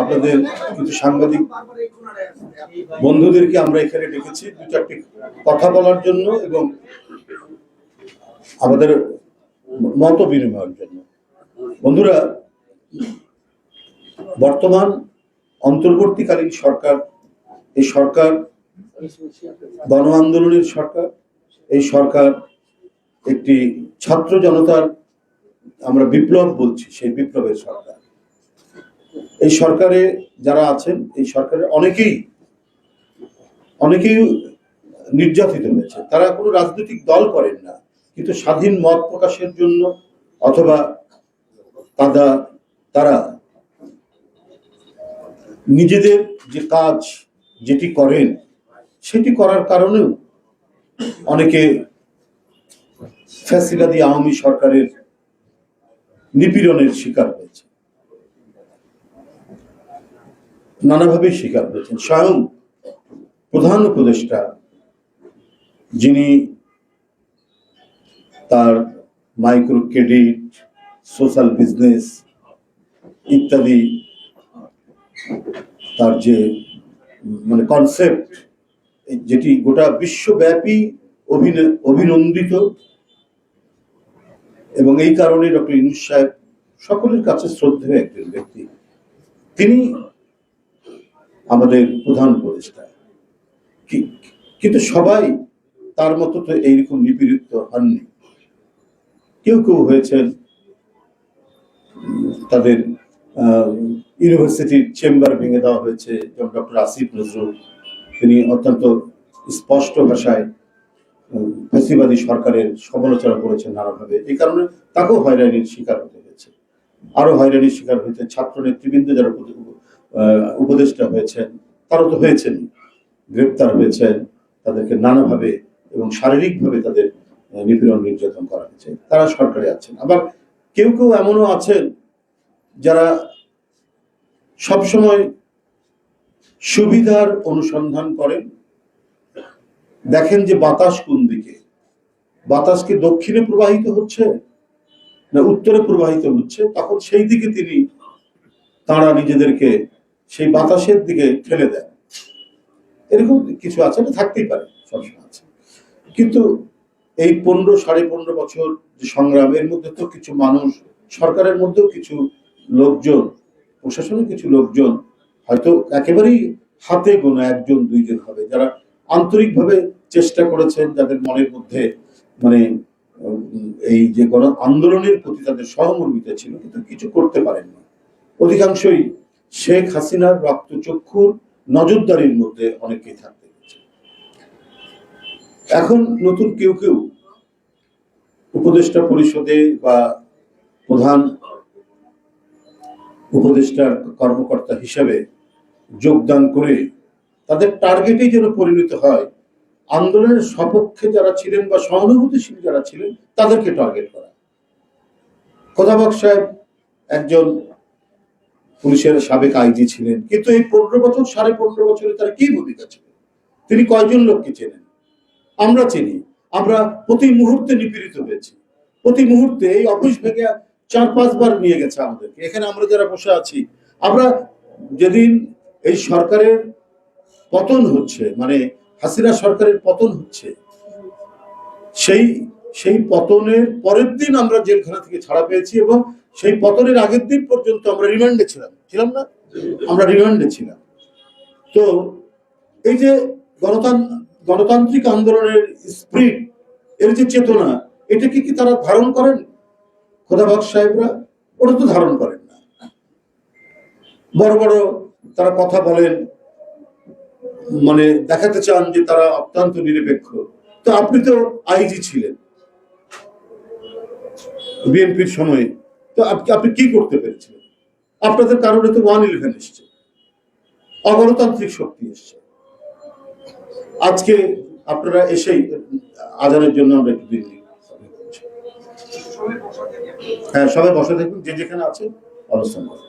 আপনাদের কিছু সাংবাদিক বন্ধুদেরকে আমরা এখানে ডেকেছি। দু চারটি কথা বলার জন্য এবং আমাদের মত বিনিময়ের জন্য। বন্ধুরা, বর্তমান অন্তর্বর্তীকালীন সরকার, এই সরকার গণ আন্দোলনের সরকার, এই সরকার একটি ছাত্র জনতার আমরা বিপ্লব বলছি, সেই বিপ্লবের সরকার। এই সরকারে যারা আছেন, এই সরকারের অনেকেই অনেকেই নির্যাতিত হয়েছে। তারা কোনো রাজনৈতিক দল করেন না, কিন্তু স্বাধীন মত প্রকাশের জন্য অথবা তারা তারা নিজেদের যে কাজ যেটি করেন, সেটি করার কারণেও অনেকে ফ্যাসিবাদী আওয়ামী সরকারের নিপীড়নের শিকার হয়েছে নানাভাবে শিকার হয়েছেন স্বয়ং প্রধান উপদেষ্টা যিনি তার মাইক্রো ক্রেডিট, সোশ্যাল বিজনেস ইত্যাদি তার যে মানে কনসেপ্ট, যেটি গোটা বিশ্বব্যাপী অভিন- অভিনন্দিত এবং এই কারণে ডক্টর ইনুস সাহেব সকলের কাছে শ্রদ্ধেয় একজন ব্যক্তি। তিনি আমাদের প্রধান উপদেষ্টা। কিন্তু সবাই তার মতো তো এইরকম নিপীড়িত হননি। কেউ কেউ হয়েছেন তাদের ইউনিভার্সিটির চেম্বার ভেঙে দেওয়া হয়েছে যেমন ডক্টর আসিফ নজরুল। তিনি অত্যন্ত স্পষ্ট ভাষায় উম, ফ্যাসিবাদী সরকারের সমালোচনা করেছেন নানাভাবে। এই কারণে তাকেও হয়রানির শিকার হতে হয়েছে। আরও হয়রানির শিকার হয়েছে ছাত্র নেতৃবৃন্দ যারা উপদেষ্টা হয়েছেন তারাও তো হয়েছেন গ্রেপ্তার হয়েছেন, তাদেরকে নানাভাবে এবং শারীরিকভাবে তাদের নিপীড়ন নির্যাতন করা হয়েছে। তারা সরকারে আছেন। আবার কেউ কেউ এমনও আছেন যারা সবসময় সুবিধার অনুসন্ধান করেন। দেখেন যে বাতাস কোন দিকে? বাতাস কি দক্ষিণে প্রবাহিত হচ্ছে না উত্তরে প্রবাহিত হচ্ছে? তখন সেই দিকে তিনি, তারা নিজেদেরকে সেই বাতাসের দিকে ঠেলে দেয়। এরকম কিছু আছে, এটা থাকতেই পারে সবসময় আছে। কিন্তু এই পনেরো, সাড়ে পনেরো বছর যে সংগ্রামের মধ্যে তো কিছু মানুষ, সরকারের মধ্যেও কিছু লোকজন, প্রশাসনের কিছু লোকজন হয়তো একেবারেই হাতে গোনা একজন, দুইজন হবে, যারা আন্তরিকভাবে চেষ্টা করেছেন যাদের মনের মধ্যে মানে এই যে গণ আন্দোলনের প্রতি তাদের সহমর্মিতা ছিল, কিন্তু কিছু করতে পারেননি। অধিকাংশই শেখ হাসিনার রক্তচক্ষুর নজরদারির মধ্যে অনেকেই থাকতে এখন নতুন কেউ কেউ উপদেষ্টা পরিষদে বা প্রধান উপদেষ্টার কর্মকর্তা হিসেবে যোগদান করে তাদের টার্গেটেই যেন পরিণত হয়, আন্দোলনের সপক্ষে যারা ছিলেন বা সহানুভূতিশীল যারা ছিলেন, তাদেরকে টার্গেট করা। কোথাবাক সাহেব একজন পুলিশের সাবেক আইজি ছিলেন। কিন্তু এই পনেরো বছর, সাড়ে পনেরো বছরে তার কি ভূমিকা ছিল তিনি কয়জন লোককে চেনেন? আমরা চিনি। আমরা প্রতি মুহূর্তে নিপীড়িত হয়েছি। প্রতি মুহূর্তে এই অফিস ভেঙে চার, পাঁচবার নিয়ে গেছে আমাদেরকে। এখানে আমরা যারা বসে আছি, আমরা যেদিন এই সরকারের পতন হচ্ছে মানে হাসিনা সরকারের পতন হচ্ছে, সেই সেই পতনের পরের দিন আমরা জেলখানা থেকে ছাড়া পেয়েছি এবং সেই পতনের আগের দিন পর্যন্ত আমরা রিমান্ডে ছিলাম। ছিলাম না? আমরা রিমান্ডে ছিলাম। তো এই যে গণতান্ত্রিক গণতান্ত্রিক আন্দোলনের স্প্রিট এর যে চেতনা এটাকে কি তারা ধারণ করেন? খোদাবাগ সাহেবরা, ওটা তো ধারণ করেন না। বড় বড় তারা কথা বলেন মানে দেখাতে চান যে তারা অত্যন্ত নিরপেক্ষ। তো আপনি তো আইজি ছিলেন। বিএনপির সময়ে তো আপনি কি করতে পেরেছিলেন? আপনাদের কারণে তো ওয়ান ইলেভেন এসছে। অগণতান্ত্রিক শক্তি এসছে। আজকে আপনারা এসেই আজানের জন্য আমরা একটু দিন হ্যাঁ সবাই বসে দেখুন যে যেখানে আছে অবস্থান করুন।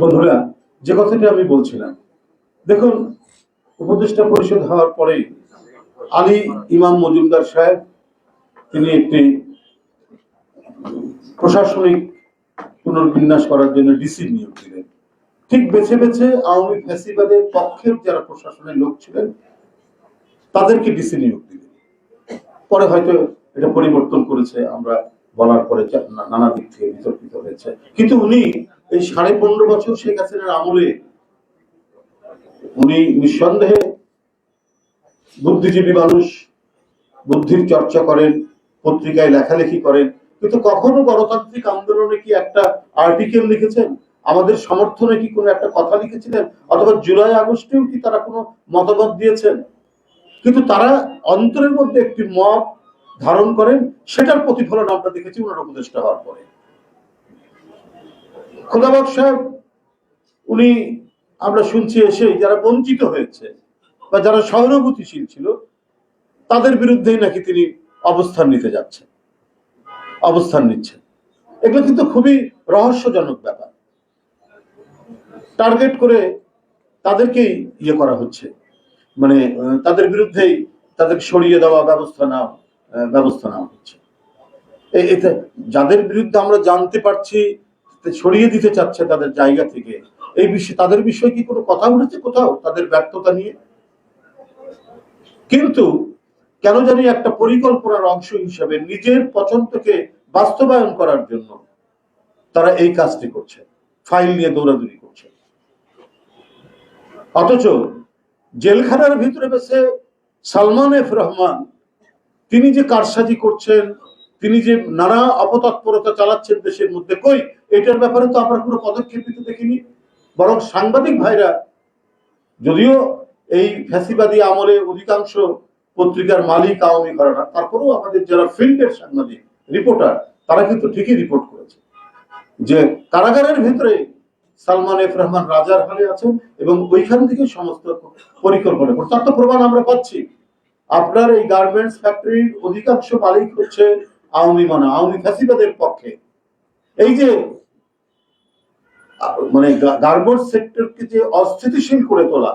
বন্ধুরা যে কথাটি আমি বলছিলাম দেখুন, উপদেষ্টা পরিষদ হওয়ার পরে আলী ইমাম মজুমদার সাহেব, তিনি একটি প্রশাসনিক পুনর্বিন্যাস করার জন্য ডিসি নিয়োগ দিলেন। ঠিক বেছে বেছে আওয়ামী ফ্যাসিবাদের পক্ষের যারা প্রশাসনের লোক ছিলেন, তাদেরকে ডিসি নিয়োগ দিলেন। পরে হয়তো এটা পরিবর্তন করেছে, আমরা বলার পরে নানা দিক থেকে বিতর্কিত হয়েছে। কিন্তু উনি এই সাড়ে পনেরো বছর শেখ হাসিনার আমলে উনি নিঃসন্দেহে বুদ্ধিজীবী মানুষ, বুদ্ধির চর্চা করেন, পত্রিকায় লেখালেখি করেন। কিন্তু কখনো গণতান্ত্রিক আন্দোলনে কি একটা আর্টিকেল লিখেছেন? আমাদের সমর্থনে কি কোনো একটা কথা লিখেছিলেন? অথবা জুলাই আগস্টেও কি তারা কোনো মতামত দিয়েছেন? কিন্তু তারা অন্তরের মধ্যে একটি মত ধারণ করেন, সেটার প্রতিফলন আমরা দেখেছি ওনার উপদেষ্টা হওয়ার পরে। খোদাবাগ সাহেব, উনি আমরা শুনছি এসে যারা বঞ্চিত হয়েছে বা যারা সহানুভূতিশীল ছিল, তাদের বিরুদ্ধেই নাকি তিনি অবস্থান নিতে যাচ্ছেন, অবস্থান নিচ্ছেন। এগুলো কিন্তু খুবই রহস্যজনক ব্যাপার। টার্গেট করে তাদেরকেই ইয়ে করা হচ্ছে। মানে তাদের বিরুদ্ধেই তাদের সরিয়ে দেওয়া ব্যবস্থা নেওয়া ব্যবস্থা নেওয়া হচ্ছে। এতে যাদের বিরুদ্ধে আমরা জানতে পারছি, সরিয়ে দিতে চাচ্ছে তাদের জায়গা থেকে এই বিষয়ে তাদের বিষয়ে কি কোনো কথা উঠেছে কোথাও? তাদের ব্যর্থতা নিয়ে? কিন্তু কেন জানি একটা পরিকল্পনার অংশ হিসেবে নিজের পছন্দকে বাস্তবায়ন করার জন্য তারা এই কাজটি করছে। ফাইল নিয়ে দৌড়াদৌড়ি করছে। অথচ জেলখানার ভিতরে বেসে সালমান এফ রহমান, তিনি যে কারসাজি করছেন, তিনি যে নানা অপতৎপরতা চালাচ্ছেন দেশের মধ্যে, কই? এটার ব্যাপারে তো আমরা কোনো পদক্ষেপ দেখিনি। বরং সাংবাদিক ভাইরা, যদিও এই ফ্যাসিবাদী আমলে অধিকাংশ পত্রিকার মালিক আওয়ামী ঘরানা তারপরেও আমাদের যারা ফিল্ডের সাংবাদিক, রিপোর্টার, তারা কিন্তু ঠিকই রিপোর্ট করেছে যে কারাগারের ভিতরে সালমান এফ রহমান রাজার হালে আছেন এবং ওইখান থেকে সমস্ত পরিকল্পনা তার তো প্রমাণ আমরা পাচ্ছি। আপনার এই গার্মেন্টস ফ্যাক্টরির অধিকাংশ মালিক হচ্ছে আওয়ামী মানে আওয়ামী ফ্যাসিবাদের পক্ষে। এই যে মানে গার্মেন্টস সেক্টরকে যে অস্থিতিশীল করে তোলা,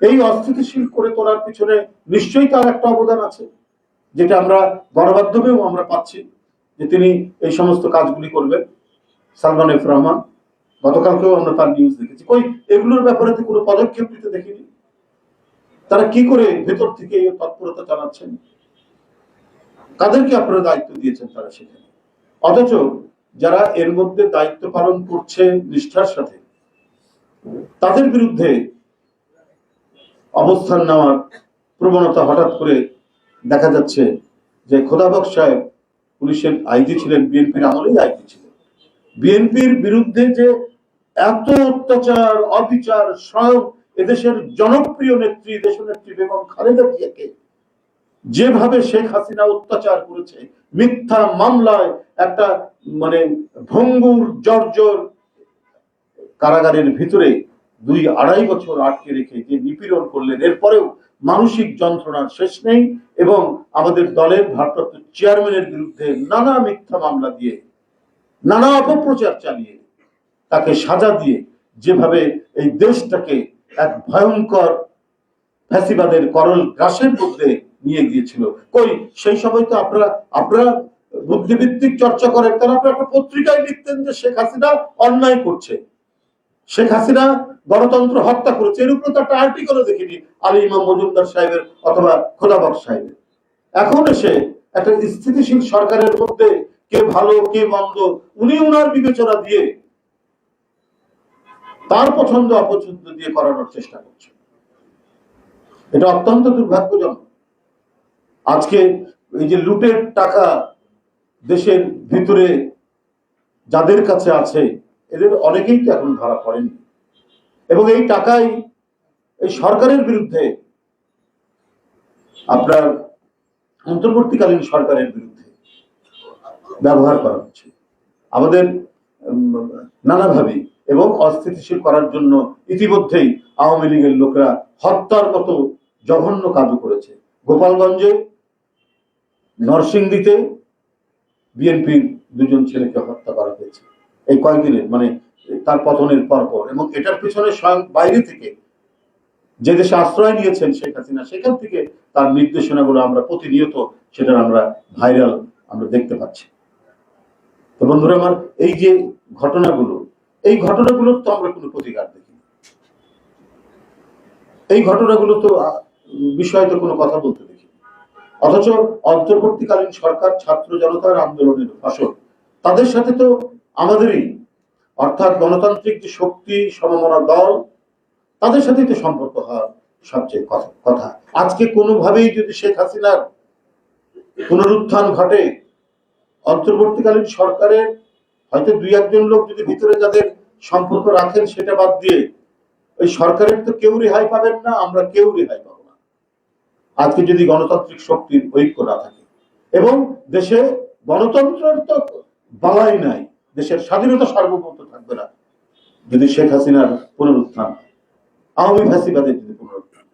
এই অস্থিতিশীল করে তোলার পিছনে নিশ্চয়ই তার একটা অবদান আছে, যেটা আমরা গণমাধ্যমেও আমরা পাচ্ছি, যে তিনি এই সমস্ত কাজগুলি করবেন। সালমান এফ রহমান, গতকালকেও আমরা তার নিউজ দেখেছি। কই, এগুলোর ব্যাপারে তো কোনো পদক্ষেপ নিতে দেখিনি। তারা কি করে ভেতর থেকে এই তৎপরতা চালাচ্ছেন কাদেরকে আপনারা দায়িত্ব দিয়েছেন তারা সেখানে? অথচ যারা এর মধ্যে দায়িত্ব পালন করছে নিষ্ঠার সাথে, তাদের বিরুদ্ধে অবস্থান নেওয়ার প্রবণতা হঠাৎ করে দেখা যাচ্ছে যে খোদাবক সাহেব পুলিশের আইজি ছিলেন, বিএনপির আমলেই আইজি ছিলেন। বিএনপির বিরুদ্ধে যে এত অত্যাচার, অবিচার স্বয়ং এদেশের জনপ্রিয় নেত্রী, দেশনেত্রী বেগম খালেদা জিয়াকে যেভাবে শেখ হাসিনা অত্যাচার করেছে মিথ্যা মামলায় একটা মানে ভঙ্গুর, জর্জর কারাগারের ভিতরে দুই আড়াই বছর আটকে রেখে যে নিপীড়ন করলেন, এরপরেও মানসিক যন্ত্রণার শেষ নেই এবং আমাদের দলের ভারপ্রাপ্ত চেয়ারম্যানের বিরুদ্ধে নানা মিথ্যা মামলা দিয়ে, নানা অপপ্রচার চালিয়ে তাকে সাজা দিয়ে যেভাবে এই দেশটাকে এক ভয়ঙ্কর ফ্যাসিবাদের করল, গ্রাসের মধ্যে নিয়ে গিয়েছিল। কই, সেই সময় তো আপনারা আপনারা বুদ্ধিভিত্তিক চর্চা করেন, তারা আপনারা একটা পত্রিকায় লিখতেন যে শেখ হাসিনা অন্যায় করছে। শেখ হাসিনা গণতন্ত্র হত্যা করেছে, এর উপরে তো একটা আর্টিকেলও দেখিনি, আলী ইমাম মজুমদার সাহেবের অথবা খোদাবক সাহেবের। এখন এসে একটা স্থিতিশীল সরকারের মধ্যে কে ভালো, কে মন্দ, উনি উনার বিবেচনা দিয়ে তার পছন্দ, অপছন্দ দিয়ে করানোর চেষ্টা করছে। এটা অত্যন্ত দুর্ভাগ্যজনক। আজকে এই যে লুটের টাকা দেশের ভিতরে যাদের কাছে আছে, এদের অনেকেই তো এখন ধরা পড়েনি। এবং এই টাকাই এই সরকারের বিরুদ্ধে আপনার অন্তর্বর্তীকালীন সরকারের বিরুদ্ধে ব্যবহার করা হচ্ছে। আমাদের নানাভাবে এবং অস্থিতিশীল করার জন্য ইতিমধ্যেই আওয়ামী লীগের লোকরা হত্যার মতো জঘন্য কাজও করেছে। গোপালগঞ্জে নরসিংদীতে বিএনপির দুজন ছেলেকে হত্যা করা হয়েছে। এই কয়েকদিনের মানে তার পতনের পরপর এবং এটার পিছনে স্বয়ং বাইরে থেকে যে দেশে আশ্রয় নিয়েছেন শেখ হাসিনা, সেখান থেকে তার নির্দেশনাগুলো আমরা প্রতিনিয়ত সেটার আমরা ভাইরাল আমরা দেখতে পাচ্ছি। তো বন্ধুরা আমার, এই যে ঘটনাগুলো, এই ঘটনাগুলোর তো আমরা কোনো প্রতিকার দেখি এই ঘটনাগুলো তো বিষয়ে তো কোনো কথা বলতে। অথচ অন্তর্বর্তীকালীন সরকার ছাত্র জনতার আন্দোলনের ফসল তাদের সাথে তো আমাদেরই, অর্থাৎ গণতান্ত্রিক যে শক্তি সমমনা দল, তাদের সাথেই তো সম্পর্ক হওয়ার সবচেয়ে কথা- আজকে কোনোভাবেই যদি শেখ হাসিনার পুনরুত্থান ঘটে, অন্তর্বর্তীকালীন সরকারের হয়তো দুই একজন লোক যদি ভিতরে যাদের সম্পর্ক রাখেন, সেটা বাদ দিয়ে ওই সরকারের তো কেউ রেহাই পাবেন না, আমরা কেউ রেহাই পাবো আজকে যদি গণতান্ত্রিক শক্তির ঐক্য না থাকে, এবং দেশে গণতন্ত্রের তো বালাই নাই, দেশের স্বাধীনতা সার্বভৌমত্ব থাকবে না, যদি শেখ হাসিনার পুনরুত্থান, আওয়ামী ফ্যাসিবাদের যদি পুনরুত্থান।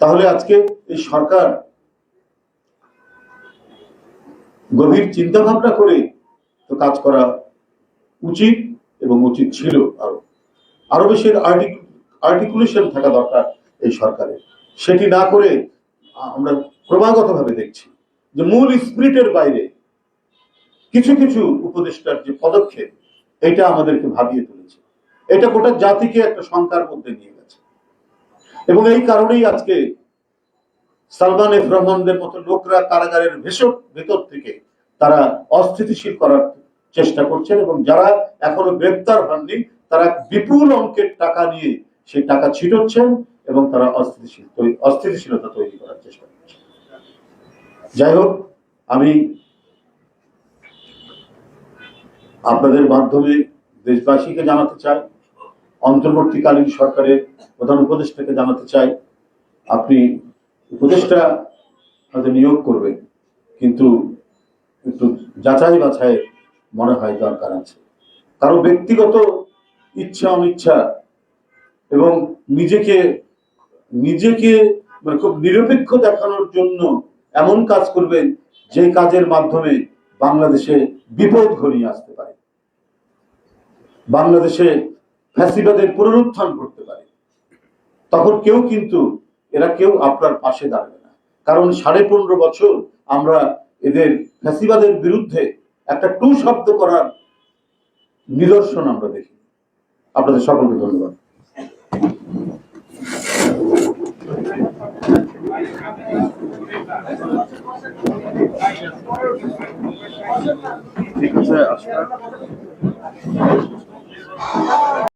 তাহলে আজকে এই সরকার গভীর চিন্তা ভাবনা করে তো কাজ করা উচিত এবং উচিত ছিল আরও। আরও বেশি আর্টিকুলেশন থাকা দরকার এই সরকারের। সেটি না করে আমরা ক্রমাগত ভাবে দেখছি যে মূল স্পিরিটের বাইরে কিছু কিছু উপদেষ্টার যে পদক্ষেপ, এটা আমাদেরকে ভাবিয়ে তুলেছে। এটা গোটা জাতিকে একটা শঙ্কার মধ্যে নিয়ে গেছে। এবং এই কারণেই আজকে সালমান এফ রহমানদের মতো লোকরা কারাগারের ভেসর ভেতর থেকে তারা অস্থিতিশীল করার চেষ্টা করছেন এবং যারা এখনও গ্রেপ্তার হননি, তারা বিপুল অঙ্কের টাকা নিয়ে সেই টাকা ছিটোচ্ছেন। এবং তারা অস্থিতিশীল অস্থিতিশীলতা তৈরি করার চেষ্টা করছেন যাই হোক, আমি আপনাদের মাধ্যমে দেশবাসীকে জানাতে চাই, অন্তর্বর্তীকালীন সরকারের প্রধান উপদেষ্টাকে জানাতে চাই। আপনি উপদেষ্টা হয়তো নিয়োগ করবেন, কিন্তু একটু যাচাই বাছাই মনে হয় দরকার আছে। কারও ব্যক্তিগত ইচ্ছা অনিচ্ছা এবং নিজেকে নিজেকে মানে খুব নিরপেক্ষ দেখানোর জন্য এমন কাজ করবেন যে কাজের মাধ্যমে বাংলাদেশে বিপদ ঘনিয়ে আসতে পারে। বাংলাদেশে ফ্যাসিবাদের পুনরুত্থান করতে পারে। তখন কেউ কিন্তু, এরা কেউ আপনার পাশে দাঁড়াবে না। কারণ সাড়ে পনেরো বছর আমরা এদের ফ্যাসিবাদের বিরুদ্ধে একটা টু শব্দ করার নিদর্শন আমরা দেখি আপনাদের সকলকে ধন্যবাদ। ঠিক আছে আসবে।